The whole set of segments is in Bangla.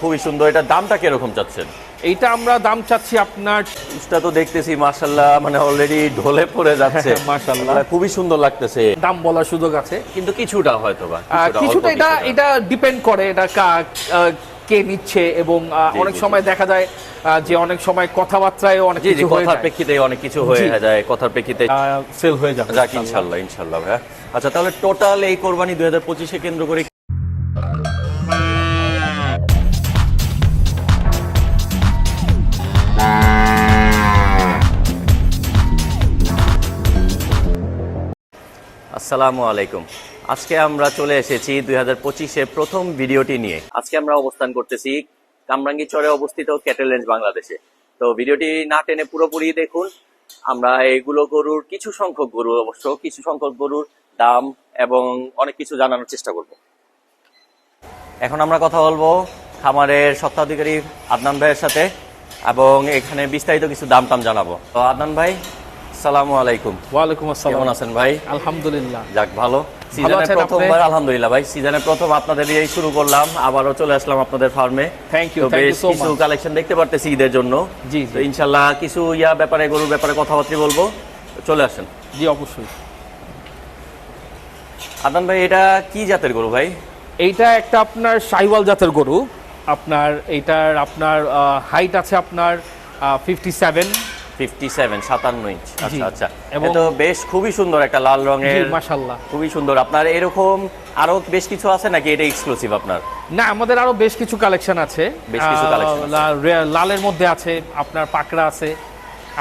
খুবই সুন্দর। এটা দামটা কীরকম চাচ্ছেন? এইটা আমরা দাম চাচ্ছি আপনার ইসটা তো দেখতেছি মাশাল্লাহ মানে অলরেডি ঢলে পড়ে যাচ্ছে। মাশাআল্লাহ। মানে খুবই সুন্দর লাগতেছে। দাম বলার সুযোগ আছে। কিন্তু কিছুটা হয়তো বা কিছুটা এটা এটা ডিপেন্ড করে এটা কা- কে নিচ্ছে এবং আহ, অনেক সময় দেখা যায় যে অনেক সময় কথাবার্তায় অনেক কিছু হয়ে কথার যায়। প্রেক্ষিতে অনেক কিছু হয়ে যায় কথার প্রেক্ষিতে। সেল হয়ে যাবে যাক ইনশাল্লাহ ইনশাল্লাহ ভাইয়া আচ্ছা তাহলে টোটাল এই কোরবানি দুই হাজার পঁচিশে কেন্দ্র করে আসসালামু আলাইকুম। আজকে আমরা চলে এসেছি দুই হাজার পঁচিশে প্রথম ভিডিওটি নিয়ে। আজকে আমরা অবস্থান করতেছি কামরাঙ্গি চরে অবস্থিত ক্যাটেল রেঞ্জ বাংলাদেশে। তো ভিডিওটি না টেনে পুরোপুরি দেখুন। আমরা এগুলো গরুর কিছু সংখ্যক গরু, অবশ্য কিছু সংখ্যক গরুর দাম এবং অনেক কিছু জানানোর চেষ্টা করব। এখন আমরা কথা বলব খামারের সত্ত্বাধিকারী আদনান ভাইয়ের সাথে এবং এখানে বিস্তারিত কিছু দাম টাম জানাব। তো আদনান ভাই সালামু আলাইকুম। ওয়ালাইকুম কেমন আছেন ভাই? আলহামদুলিল্লাহ। যাক ভালো। সিজনের প্রথমবার আলহামদুলিল্লাহ ভাই। সিজনের প্রথম আপনাদের দিয়েই শুরু করলাম। আবারও চলে আসলাম আপনাদের ফার্মে thank you বেশ কিছু কালেকশন দেখতে পারতেছি ঈদের জন্য। জি, তো ইনশাল্লাহ কিছু ইয়া ব্যাপারে গরুর ব্যাপারে কথাবার্তা বলব। চলে আসেন। জি অবশ্যই। আদান ভাই এটা কি জাতের গরু ভাই? এইটা একটা আপনার সাইওয়াল জাতের গরু। আপনার এইটার আপনার হাইট আছে আপনার ফিফটি সেভেন ইঞ্চ আচ্ছা আচ্ছা। বেশ খুবই সুন্দর একটা লাল রঙের মাসাল্লাহ খুবই সুন্দর। আপনার এরকম আরও বেশ কিছু আছে নাকি এটা এক্সক্লুসিভ আপনার? না আমাদের আরও বেশ কিছু কালেকশন আছে। বেশ কিছু লালের মধ্যে আছে আপনার পাকড়া আছে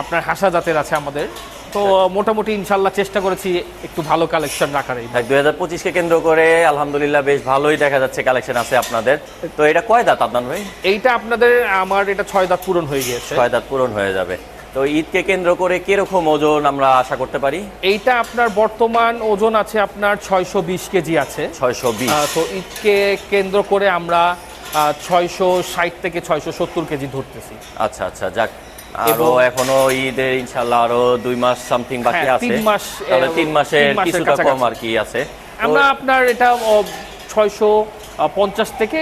আপনার হাসা জাতের আছে আমাদের। তো মোটামুটি ইনশাল্লাহ চেষ্টা করেছি একটু ভালো কালেকশন রাখার এই দুই হাজার পঁচিশকে কেন্দ্র করে আলহামদুলিল্লাহ বেশ ভালোই দেখা যাচ্ছে কালেকশন আছে আপনাদের। তো এটা কয় দাঁত আদনান ভাই? এইটা আপনাদের আমার এটা ছয় দাঁত পূরণ হয়ে গিয়েছে। ছয় দাঁত পূরণ হয়ে যাবে। তো ঈদকে কেন্দ্র করে কীরকম ওজন আমরা আশা করতে পারি? এইটা আপনার বর্তমান ওজন আছে আপনার ছয়শো বিশ কেজি আছে। ছয়শো বিশ। তো ঈদকে কেন্দ্র করে আমরা ছয়শো ষাট থেকে ছয়শো সত্তর কেজি ধরতেছি। আচ্ছা আচ্ছা যাক। আরও এখনও ঈদের ইনশাল্লাহ আরও দুই মাস সামথিং বাকি হ্যাঁ, আছে। তিন মাস, তিন মাসের কিছুটা কম আর কি আছে। আমরা আপনার এটা ছয়শো পঞ্চাশ থেকে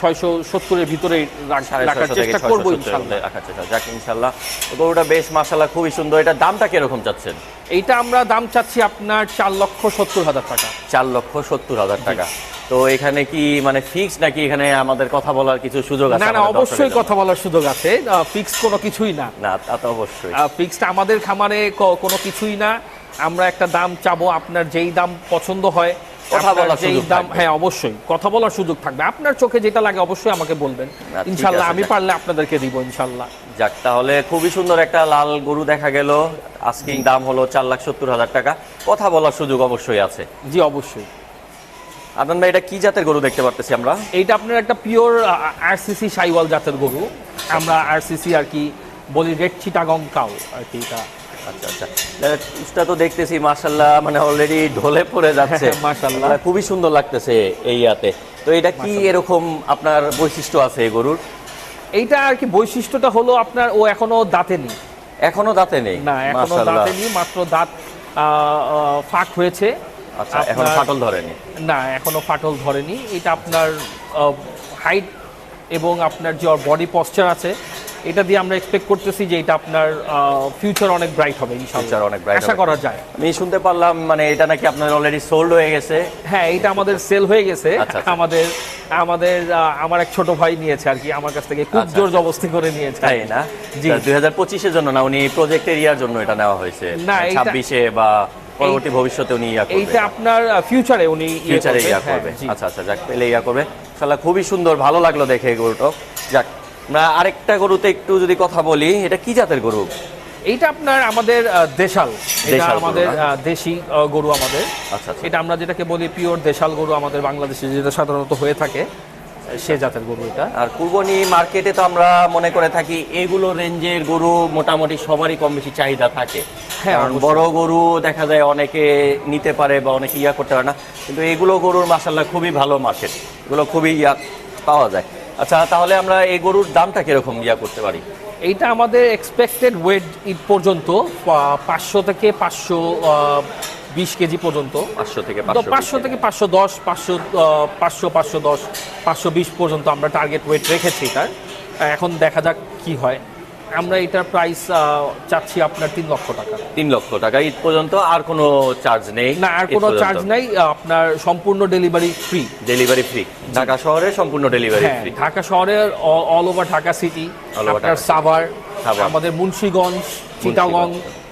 ছয়শো সত্তরের ভিতরে রাখ- রাখার চেষ্টা করব সত্তরের ইনশাল্লাহ। মধ্যে রাখার চেষ্টা যাক ইনশাল্লাহ। গরুটা বেশ মাসাল্লাহ খুবই সুন্দর। এটা দামটা কীরকম চাচ্ছেন? এইটা আমরা দাম চাচ্ছি আপনার চার লক্ষ সত্তর হাজার টাকা। চার লক্ষ সত্তর হাজার টাকা। তো এখানে কি মানে ফিক্স নাকি এখানে আমাদের কথা বলার কিছু সুযোগ আছে না না অবশ্যই কথা বলার সুযোগ আছে। ফিক্স কোনো কিছুই না। না তা তো অবশ্যই। ফিক্সড আমাদের খামারে কোনো কিছুই না। আমরা একটা দাম চাবো আপনার যেই দাম পছন্দ হয়। কথা বলার সুযোগ দাম হ্যাঁ অবশ্যই। কথা বলার সুযোগ থাকবে। আপনার চোখে যেটা লাগে অবশ্যই আমাকে বলবেন। ইনশাল্লাহ আমি পারলে আপনাদেরকে দিব ইনশাল্লাহ। যাক তাহলে খুবই সুন্দর একটা লাল গরু দেখা গেল। আস্কিং দাম হলো চার লাখ সত্তর হাজার টাকা। কথা বলার সুযোগ অবশ্যই আছে। জি অবশ্যই। আদনান ভাই এটা কি জাতের গরু দেখতে পারতেছি আমরা? এইটা আপনার একটা পিওর আরসিসি সাইওয়াল জাতের গরু। আমরা আরসিসি আর কি বলি রেড চিটাগং কাউ আর কি এটা। আচ্ছা আচ্ছা। তো দেখতেছি মাশাল্লাহ মানে অলরেডি ঢলে পড়ে যাচ্ছে। মাশাআল্লাহ। মানে খুবই সুন্দর লাগতেছে এই ইয়াতে। তো এটা কি এরকম আপনার বৈশিষ্ট্য আছে এই গরুর? এইটা আর কি বৈশিষ্ট্যটা হলো আপনার ও এখনও দাঁতে নেই। এখনও দাঁতে নেই? না এখনও দাঁতে নেই মাত্র দাঁত ফাঁক হয়েছে। আচ্ছা এখন ফাটল ধরেনি? না এখনও ফাটল ধরেনি। এটা আপনার হাইট এবং আপনার যে বডি পশ্চার আছে এটা দিয়ে আমরা এক্সপেক্ট করতেছি যে এটা আপনার ফিউচার অনেক ব্রাইট হবে ইনশাআল্লাহ অনেক bright আশা করা যায়। আমি শুনতে পারলাম মানে এটা নাকি আপনার অলরেডি সোল্ড হয়ে গেছে। হ্যাঁ এটা আমাদের সেল হয়ে গেছে। আচ্ছা, আচ্ছা। আমাদের আমাদের আমার এক ছোট ভাই নিয়েছে আর কি আমার কাছ থেকে খুব আচ্ছা, জোর। জবস্তি করে নিয়েছে। তাই না? জি। দুই হাজার পঁচিশের জন্য না উনি প্রজেক্ট এরিয়ার জন্য এটা নেওয়া হয়েছে। না, এইটা- ছাব্বিশে বা পরবর্তী ভবিষ্যতে উনি ইয়া করবে। এইটা আপনার ফিউচারে উনি ইয়ে ফিউচারে করবে, ইয়া হ্যাঁ, করবে। আচ্ছা আচ্ছা যাক পেলে ইয়া করবে। ইনশাল্লাহ খুবই সুন্দর ভালো লাগল দেখে গরুটা যাক আমরা আরেকটা গরুতে একটু যদি কথা বলি এটা কি জাতের গরু? এইটা আপনার আমাদের দেশাল। এটা আমাদের দেশি গরু আমাদের। আচ্ছা আচ্ছা। এটা আমরা যেটাকে বলি পিওর দেশাল গরু আমাদের বাংলাদেশে যেটা সাধারণত হয়ে থাকে সে জাতের গরু এটা। আর কুরবানি মার্কেটে তো আমরা মনে করে থাকি এগুলো রেঞ্জের গরু মোটামুটি সবারই কম বেশি চাহিদা থাকে। হ্যাঁ, বড় গরু দেখা যায় অনেকে নিতে পারে বা অনেকে ইয়া করতে পারে না। কিন্তু এগুলো গরুর মাসাল্লাহ খুবই ভালো মার্কেট এগুলো খুবই ইয়া পাওয়া যায়। আচ্ছা তাহলে আমরা এই গরুর দামটা কীরকম ইয়া করতে পারি? এইটা আমাদের এক্সপেক্টেড ওয়েট ইট পর্যন্ত পাঁচশো থেকে পাঁচশো বিশ কেজি পর্যন্ত। পাঁচশো থেকে পাঁচশো পাঁচশো থেকে পাঁচশো দশ পাঁচশো পাঁচশো পাঁচশো দশ পাঁচশো বিশ পর্যন্ত আমরা টার্গেট ওয়েট রেখেছি তার এখন দেখা যাক কি হয়। আমরা এটার প্রাইস চাচ্ছি আপনার তিন লক্ষ টাকা। তিন লক্ষ টাকা। ঈদ পর্যন্ত আর কোনো চার্জ নেই। না আর কোনো চার্জ নাই। আপনার সম্পূর্ণ delivery free delivery free Dhaka শহরে সম্পূর্ণ ডেলিভারি হ্যাঁ ফ্রি ঢাকা শহরের অল ওভার ঢাকা সিটি আপনার সাভার। আমাদের মুন্সিগঞ্জ চিটাগং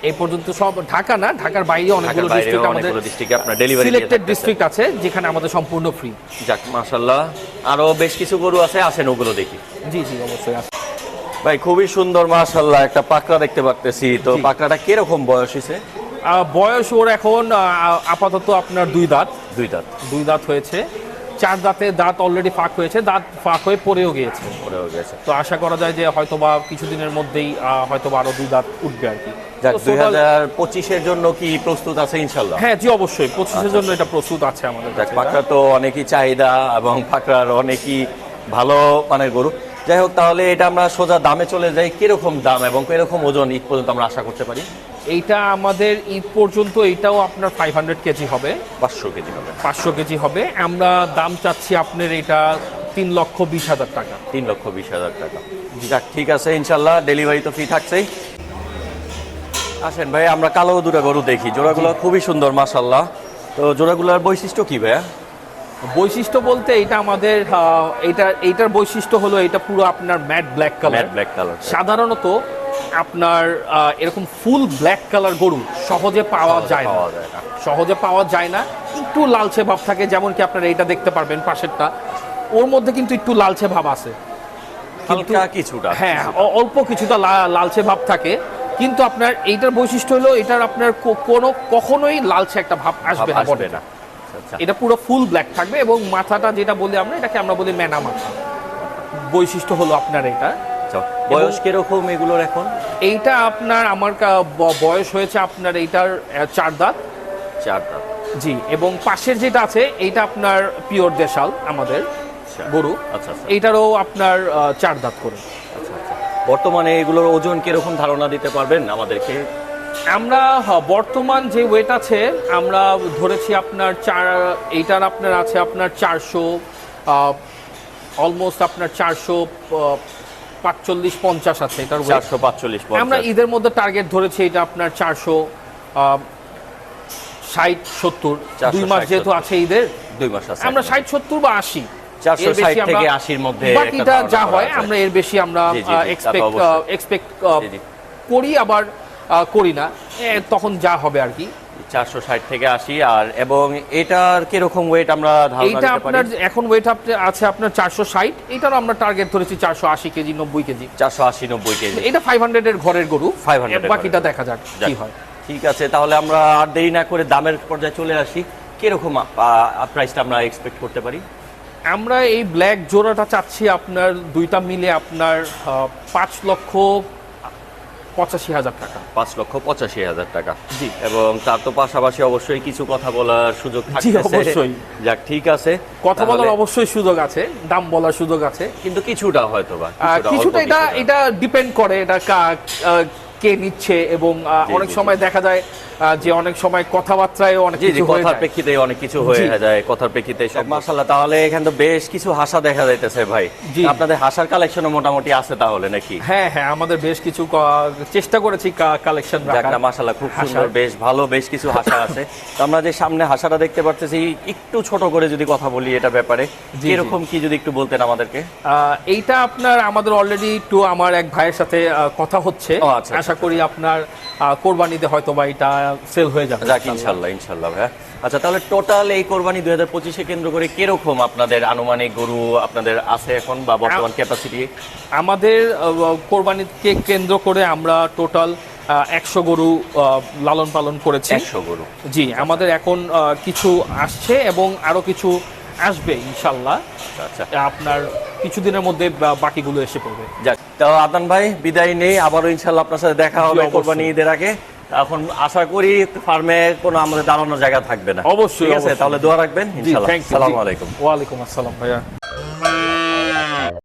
এই পর্যন্ত সব ঢাকা না ঢাকার বাইরে অনেকগুলো ডিস্ট্রিক্ট আমাদের ডিস্ট্রিক্টে আপনার ডেলিভারি সিলেক্টেড ডিস্ট্রিক্ট আছে যেখানে আমাদের সম্পূর্ণ ফ্রি যাক মাশাল্লাহ আরও বেশ কিছু গরু আছে আসেন ওগুলো দেখি। জি জি অবশ্যই ভাই খুবই সুন্দর মাশাল্লাহ একটা পাকড়া দেখতে পারতেছি। তো। পাকড়াটা কীরকম বয়স হয়েছে? বয়স ওর এখন আপাতত আপনার দুই দাঁত। দুই দাঁত। দুই দাঁত হয়েছে। চার দাঁতে দাঁত অলরেডি ফাঁক হয়েছে দাঁত ফাঁক হয়ে পড়েও গিয়েছে। পড়েও গেছে তো আশা করা যায় যে হয়তো হয়তোবা কিছুদিনের মধ্যেই আহ, হয়তোবা আরও দুই দাঁত উঠবে আর কি। দুই হাজার পঁচিশের জন্য কি প্রস্তুত আছে ইনশাল্লাহ হ্যাঁ জি অবশ্যই। পঁচিশের জন্য এটা প্রস্তুত আছে আমাদের পাকড়া তো অনেকই চাহিদা এবং পাকড়ার অনেকই ভালো মানের গরু। যাই হোক তাহলে এটা আমরা সোজা দামে চলে যাই। কীরকম দাম এবং কীরকম ওজন ঈদ পর্যন্ত আমরা আশা করতে পারি? এইটা আমাদের ঈদ পর্যন্ত এইটাও আপনার ফাইভ হান্ড্রেড কেজি হবে। পাঁচশো কেজি হবে। পাঁচশো কেজি হবে। আমরা দাম চাচ্ছি আপনার এটা তিন লক্ষ বিশ হাজার টাকা। তিন লক্ষ বিশ হাজার টাকা। যাক ঠিক আছে ইনশাল্লাহ ডেলিভারি তো ফ্রি থাকছেই। আসেন ভাই আমরা কালো দুটা গরু দেখি। জোড়াগুলো খুবই সুন্দর মাশাল্লাহ। তো জোড়াগুলোর বৈশিষ্ট্য কি ভাইয়া? বৈশিষ্ট্য বলতে এটা আমাদের এটা এইটার বৈশিষ্ট্য হলো এটা পুরো আপনার matte black colour. Matte black colour. সাধারণত আপনার এরকম ফুল ব্ল্যাক কালার গরু সহজে পাওয়া যায় না। যায় না। সহজে পাওয়া যায় না। একটু লালচে ভাব থাকে যেমন কি আপনারা এইটা দেখতে পারবেন পাশেরটা। ওর মধ্যে কিন্তু একটু লালচে ভাব আছে। হালকা কিছুটা হ্যাঁ অল্প কিছুটা লালচে ভাব থাকে। কিন্তু আপনার এইটার বৈশিষ্ট্য হলো এটার আপনার কোনো কখনোই লালচে একটা ভাব আসবে না। আচ্ছা, আচ্ছা। এটা পুরো ফুল ব্ল্যাক থাকবে এবং মাথাটা যেটা বলি আমরা এটাকে আমরা বলি ম্যানা মাথা। বৈশিষ্ট্য হলো আপনার এটা। আচ্ছা, বয়স কীরকম এগুলোর এখন? এইটা আপনার আমার বয়স হয়েছে আপনার এইটার চার দাঁত। চার দাঁত। জি এবং পাশের যেটা আছে এইটা আপনার পিওর দেশাল আমাদের। গরু। আচ্ছা আচ্ছা। এইটারও আপনার চার দাঁত করে। আচ্ছা আচ্ছা। বর্তমানে এগুলোর ওজন কীরকম ধারণা দিতে পারবেন আমাদেরকে? আমরা বর্তমান যে ওয়েট আছে আমরা ধরেছি আপনার চার এইটার আপনার আছে আপনার চারশো অলমোস্ট আপনার চারশো পাঁচচল্লিশ পঞ্চাশ আছে এটার চারশো পাঁচচল্লিশ আমরা ঈদের মধ্যে টার্গেট ধরেছি এটা আপনার চারশো ষাট সত্তর। দুই মাস যেহেতু আছে ঈদের দুই মাস আছে। আমরা ষাট সত্তর বা আশি। 460 থেকে 80 মধ্যে একটা বাকিটা যা হয় আমরা এর বেশি আমরা এক্সপেক্ট। করি আবার করি না। তখন যা হবে আর কি। চারশো ষাট থেকে আশি আর এবং এটার কীরকম ওয়েট আমরা এইটা আপনার এখন ওয়েট আছে আপনার চারশো ষাট এটারও আমরা টার্গেট ধরেছি চারশো আশি কেজি নব্বই কেজি। চারশো আশি নব্বই কেজি। এটা ফাইভ হান্ড্রেডের ঘরের গরু। 500 এর বাকিটা দেখা যাক যাক, কি হয়। ঠিক আছে তাহলে আমরা আর দেরি না করে দামের পর্যায়ে চলে আসি। কীরকম প্রাইসটা আমরা এক্সপেক্ট করতে পারি? আমরা এই ব্ল্যাক জোড়াটা চাচ্ছি আপনার দুইটা মিলে আপনার পাঁচ লক্ষ পঁচাশি হাজার টাকা। পাঁচ লক্ষ পঁচাশি হাজার টাকা। জি। এবং তার তো পাশাপাশি অবশ্যই কিছু কথা বলার সুযোগ থাকছে অবশ্যই। যাক ঠিক আছে। কথা বলার অবশ্যই সুযোগ আছে দাম বলার সুযোগ আছে। কিন্তু কিছুটা হয়তো বা কিছুটা এটা এটা ডিপেন্ড করে এটা কা- নিচ্ছে এবং অনেক সময় দেখা যায় যে অনেক সময় কথাবার্তায় অনেক কিছু হয়ে কথার প্রেক্ষিতে অনেক কিছু হয়ে যায় কথার প্রেক্ষিতে সব মাশাআল্লাহ তাহলে এখানে তো বেশ কিছু হাসা দেখা যাইতেছে ভাই। আপনাদের হাসার কালেকশনও মোটামুটি আছে তাহলে নাকি? হ্যাঁ হ্যাঁ আমাদের বেশ কিছু চেষ্টা করেছি কালেকশন রাখার। মাশাআল্লাহ খুব সুন্দর বেশ ভালো বেশ কিছু হাসা আছে। তো আমরা যে সামনে হাসাটা দেখতে পারতেছি একটু ছোট করে যদি কথা বলি এটা ব্যাপারে এরকম কি যদি একটু বলতেন আমাদেরকে? আহ, এইটা আপনার আমাদের অলরেডি একটু আমার এক ভাইয়ের সাথে আহ, কথা হচ্ছে। আচ্ছা, আশা করি আপনার আহ, কোরবানিতে হয়তো বা এটা সেল হয়ে যাবে। যাক ইনশাল্লাহ ইনশাল্লাহ ভাইয়া। আচ্ছা তাহলে টোটাল এই কোরবানি দুই হাজার পঁচিশে কেন্দ্র করে কীরকম আপনাদের আনুমানিক গরু আপনাদের আছে এখন বা বর্তমান ক্যাপাসিটি আমাদের কোরবানিকে কেন্দ্র করে আমরা টোটাল একশো গরু লালন পালন করেছি। একশো গরু। জি আমাদের এখন কিছু আসছে এবং আরও কিছু আসবে ইনশাল্লাহ। আচ্ছা। আপনার কিছুদিনের মধ্যে বাকিগুলো এসে পড়বে। যাক তো আদান ভাই বিদায় নেই আবারও ইনশাল্লাহ আপনার সাথে দেখা হবে। কোরবানি ঈদের আগে। এখন আশা করি ফার্মে কোনো আমাদের দাঁড়ানোর জায়গা থাকবে না। অবশ্যই, ঠিক আছে? তাহলে দোয়া রাখবেন ইনশাল্লাহ। আসসালামু আলাইকুম ওয়া আলাইকুম। আসসালাম ভাইয়া।